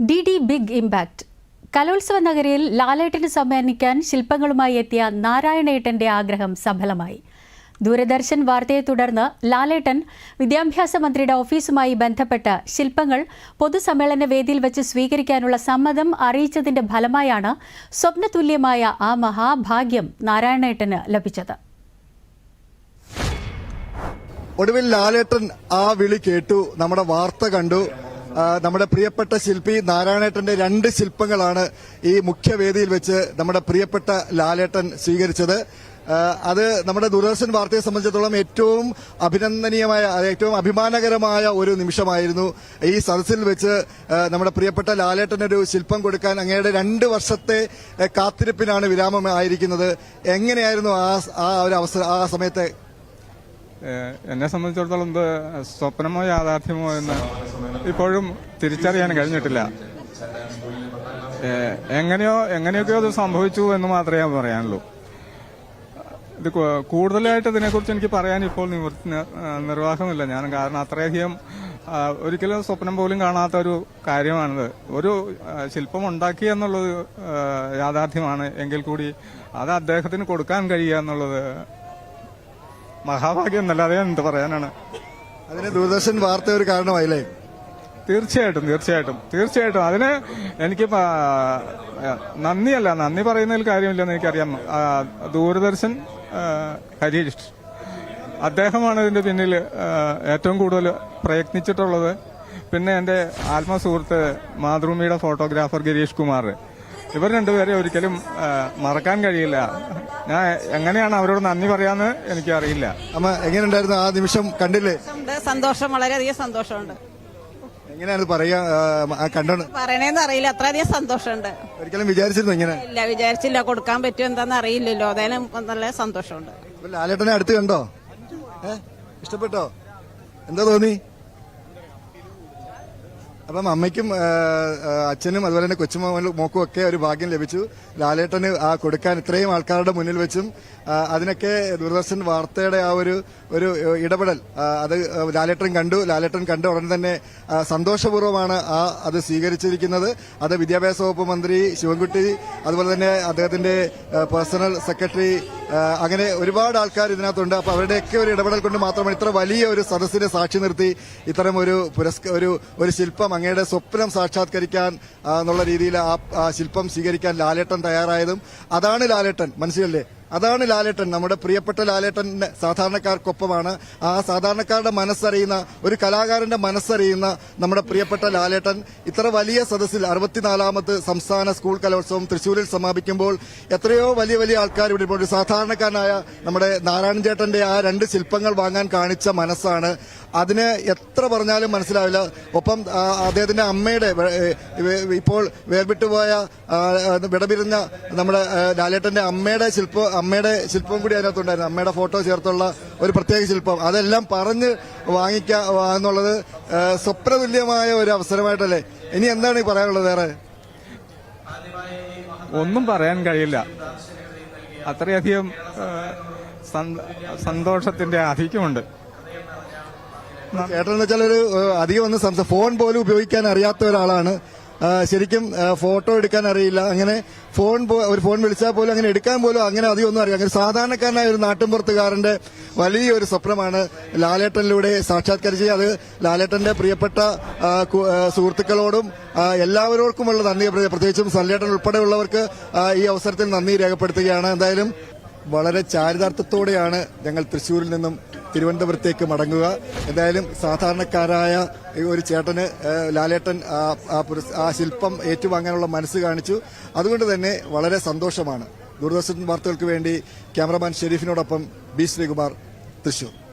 D D big impact. കലോത്സവ നഗരിയിൽ ലാലേട്ടന് സമ്മാനിക്കാൻ ശില്പങ്ങളുമായി എത്തിയ നാരായണേട്ടന്റെ ആഗ്രഹം സഫലമായി. ദൂരദർശൻ വാർത്തയെ തുടർന്ന് ലാലേട്ടൻ വിദ്യാഭ്യാസ മന്ത്രിയുടെ ഓഫീസുമായി ബന്ധപ്പെട്ട് ശില്പങ്ങൾ പൊതുസമ്മേളന വേദിയിൽ വെച്ച് സ്വീകരിക്കാനുള്ള സമ്മതം അറിയിച്ചതിന്റെ ഫലമായാണ് സ്വപ്നതുല്യമായ ആ മഹാഭാഗ്യം നാരായണേട്ടന് ലഭിച്ചത്. ഒടുവിൽ ലാലേട്ടൻ ആ വിളി കേട്ടു. നമ്മുടെ വാർത്ത കണ്ടു. നമ്മുടെ പ്രിയപ്പെട്ട ശില്പി നാരായണേട്ടന്റെ രണ്ട് ശില്പങ്ങളാണ് ഈ മുഖ്യവേദിയിൽ വെച്ച് നമ്മുടെ പ്രിയപ്പെട്ട ലാലേട്ടൻ സ്വീകരിച്ചത്. അത് നമ്മുടെ ദൂരദർശൻ വാർത്തയെ സംബന്ധിച്ചിടത്തോളം ഏറ്റവും അഭിനന്ദനീയമായ ഏറ്റവും അഭിമാനകരമായ ഒരു നിമിഷമായിരുന്നു. ഈ സദസ്സിൽ വെച്ച് നമ്മുടെ പ്രിയപ്പെട്ട ലാലേട്ടനൊരു ശില്പം കൊടുക്കാൻ അങ്ങയുടെ രണ്ട് വർഷത്തെ കാത്തിരിപ്പിനാണ് വിരാമം ആയിരിക്കുന്നത്. എങ്ങനെയായിരുന്നു ആ ആ ഒരു അവസരം ആ സമയത്തെ? എന്നെ സംബന്ധിച്ചിടത്തോളം സ്വപ്നമോ യാഥാർത്ഥ്യമോ എന്ന് ഇപ്പോഴും തിരിച്ചറിയാൻ കഴിഞ്ഞിട്ടില്ല. എങ്ങനെയോ എങ്ങനെയൊക്കെയോ അത് സംഭവിച്ചു എന്ന് മാത്രമേ പറയാനുള്ളൂ. ഇത് കൂടുതലായിട്ട് ഇതിനെക്കുറിച്ച് എനിക്ക് പറയാൻ ഇപ്പോൾ നിർവാഹമില്ല. ഞാൻ കാരണം അത്രയധികം ഒരിക്കലും സ്വപ്നം പോലും കാണാത്ത ഒരു കാര്യമാണിത്. ഒരു ശില്പം ഉണ്ടാക്കി എന്നുള്ളത് യാഥാർത്ഥ്യമാണ്. എങ്കിൽ കൂടി അത് അദ്ദേഹത്തിന് കൊടുക്കാൻ കഴിയുക എന്നുള്ളത് മഹാഭാഗ്യം എന്നല്ലാതെ എന്ത് പറയാനാണ്? അതിന് ദൂരദർശൻ വാർത്ത ഒരു കാരണമായില്ലേ? തീർച്ചയായിട്ടും തീർച്ചയായിട്ടും. തീർച്ചയായിട്ടും. അതിന് എനിക്ക് നന്ദിയല്ല. നന്ദി പറയുന്നതിൽ കാര്യമില്ലെന്ന് എനിക്കറിയാം. ദൂരദർശൻ ഹരീഷ്. അദ്ദേഹമാണ് ഇതിന്റെ പിന്നിൽ ഏറ്റവും കൂടുതൽ പ്രയത്നിച്ചിട്ടുള്ളത്. പിന്നെ എന്റെ ആത്മസുഹൃത്ത് മാതൃഭൂമിയുടെ ഫോട്ടോഗ്രാഫർ ഗിരീഷ് കുമാർ. ഇവർ രണ്ടുപേരെ ഒരിക്കലും മറക്കാൻ കഴിയില്ല. ഞാൻ എങ്ങനെയാണ് അവരോട് നന്ദി പറയാന്ന് എനിക്കറിയില്ല. അമ്മ എങ്ങനെയുണ്ടായിരുന്നു ആ നിമിഷം? കണ്ടില്ലേ? സന്തോഷം വളരെയധികം സന്തോഷമുണ്ട്. എങ്ങനെയാണ് പറയാ കണ്ടോണ്ട്? പറയണേന്ന് അറിയില്ല. അത്രയധികം സന്തോഷമുണ്ട്. ഒരിക്കലും വിചാരിച്ചിരുന്നു ഇങ്ങനെ? ഇല്ല വിചാരിച്ചില്ല. കൊടുക്കാൻ പറ്റുമോ എന്താന്ന് അറിയില്ലല്ലോ. അതായാലും നല്ല സന്തോഷമുണ്ട്. ലാലേട്ടനെ അടുത്ത് കണ്ടോ? ഇഷ്ടപ്പെട്ടോ? എന്താ തോന്നി? അപ്പം അമ്മയ്ക്കും അച്ഛനും അതുപോലെ തന്നെ കൊച്ചുമോനും മോക്കും ഒക്കെ ഒരു ഭാഗ്യം ലഭിച്ചു. ലാലേട്ടന് ആ കൊടുക്കാൻ ഇത്രയും ആൾക്കാരുടെ മുന്നിൽ വെച്ചും അതിനൊക്കെ ദൂരദർശൻ വാർത്തയുടെ ആ ഒരു ഒരു ഇടപെടൽ അത് ലാലേട്ടൻ കണ്ടു. ലാലേട്ടൻ കണ്ട ഉടൻ തന്നെ സന്തോഷപൂർവമാണ് ആ അത് സ്വീകരിച്ചിരിക്കുന്നത്. അത് വിദ്യാഭ്യാസ വകുപ്പ് മന്ത്രി ശിവൻകുട്ടി അതുപോലെ തന്നെ അദ്ദേഹത്തിന്റെ പേഴ്സണൽ സെക്രട്ടറി അങ്ങനെ ഒരുപാട് ആൾക്കാർ ഇതിനകത്തുണ്ട്. അപ്പൊ അവരുടെയൊക്കെ ഒരു ഇടപെടൽ കൊണ്ട് മാത്രമാണ് ഇത്ര വലിയ ഒരു സദസ്സിനെ സാക്ഷി നിർത്തി ഇത്തരം ഒരു പുരസ്ക ഒരു ഒരു ശില്പം അങ്ങയുടെ സ്വപ്നം സാക്ഷാത്കരിക്കാൻ എന്നുള്ള രീതിയിൽ ആ ശില്പം സ്വീകരിക്കാൻ ലാലേട്ടൻ തയ്യാറായതും. അതാണ് ലാലേട്ടൻ മനസ്സിലല്ലേ? അതാണ് ലാലേട്ടൻ നമ്മുടെ പ്രിയപ്പെട്ട ലാലേട്ടൻ സാധാരണക്കാർക്കൊപ്പമാണ്. ആ സാധാരണക്കാരുടെ മനസ്സറിയുന്ന ഒരു കലാകാരന്റെ മനസ്സറിയുന്ന നമ്മുടെ പ്രിയപ്പെട്ട ലാലേട്ടൻ ഇത്ര വലിയ സദസ്സിൽ അറുപത്തിനാലാമത് സംസ്ഥാന സ്കൂൾ കലോത്സവം തൃശൂരിൽ സമാപിക്കുമ്പോൾ എത്രയോ വലിയ വലിയ ആൾക്കാർ ഇവിടെ ഒരു സാധാരണക്കാരനായ നമ്മുടെ നാരായണൻ ചേട്ടന്റെ ആ രണ്ട് ശില്പങ്ങൾ വാങ്ങാൻ കാണിച്ച മനസ്സാണ്. അതിന് എത്ര പറഞ്ഞാലും മനസ്സിലാവില്ല. ഒപ്പം അദ്ദേഹത്തിന്റെ അമ്മയുടെ ഇപ്പോൾ വേർവിട്ടുപോയ വിടപിരിഞ്ഞ നമ്മുടെ ലാലേട്ടന്റെ അമ്മയുടെ ശില്പം അമ്മയുടെ ശില്പം കൂടി അതിനകത്തുണ്ടായിരുന്നു. അമ്മയുടെ ഫോട്ടോ ചേർത്തുള്ള ഒരു പ്രത്യേക ശില്പം. അതെല്ലാം പറഞ്ഞ് വാങ്ങിക്കുക എന്നുള്ളത് സ്വപ്നതുല്യമായ ഒരു അവസരമായിട്ടല്ലേ? ഇനി എന്താണ് ഈ പറയാനുള്ളത് വേറെ? ഒന്നും പറയാൻ കഴിയില്ല. അത്രയധികം സന്തോഷത്തിന്റെ അധികമുണ്ട് ചേട്ടൻ എന്ന് വെച്ചാൽ ഒരു അധികം ഒന്ന് ഫോൺ പോലും ഉപയോഗിക്കാൻ അറിയാത്ത ഒരാളാണ് ശരിക്കും ഫോട്ടോ എടുക്കാൻ അറിയില്ല. അങ്ങനെ ഫോൺ ഒരു ഫോൺ വിളിച്ചാൽ പോലും അങ്ങനെ എടുക്കാൻ പോലും അങ്ങനെ അധികം ഒന്നും അറിയാം അങ്ങനെ സാധാരണക്കാരനായ ഒരു നാട്ടിൻപുറത്തുകാരന്റെ വലിയൊരു സ്വപ്നമാണ് ലാലേട്ടനിലൂടെ സാക്ഷാത്കരിച്ച് അത് ലാലേട്ടന്റെ പ്രിയപ്പെട്ട സുഹൃത്തുക്കളോടും എല്ലാവർക്കുമുള്ള നന്ദി. പ്രത്യേക- പ്രത്യേകിച്ചും സല്ലേട്ടൻ ഉൾപ്പെടെയുള്ളവർക്ക് ഈ അവസരത്തിൽ നന്ദി രേഖപ്പെടുത്തുകയാണ്. എന്തായാലും വളരെ ചാരിതാർത്ഥത്തോടെയാണ് ഞങ്ങൾ തൃശ്ശൂരിൽ നിന്നും തിരുവനന്തപുരത്തേക്ക് മടങ്ങുക. എന്തായാലും സാധാരണക്കാരായ ഒരു ചേട്ടന് ലാലേട്ടൻ ആ, ശില്പം ഏറ്റുവാങ്ങാനുള്ള മനസ്സ് കാണിച്ചു. അതുകൊണ്ട് തന്നെ വളരെ സന്തോഷമാണ്. ദൂരദർശൻ വാർത്തകൾക്ക് വേണ്ടി ക്യാമറമാൻ ഷെരീഫിനോടൊപ്പം ബി ശ്രീകുമാർ തൃശൂർ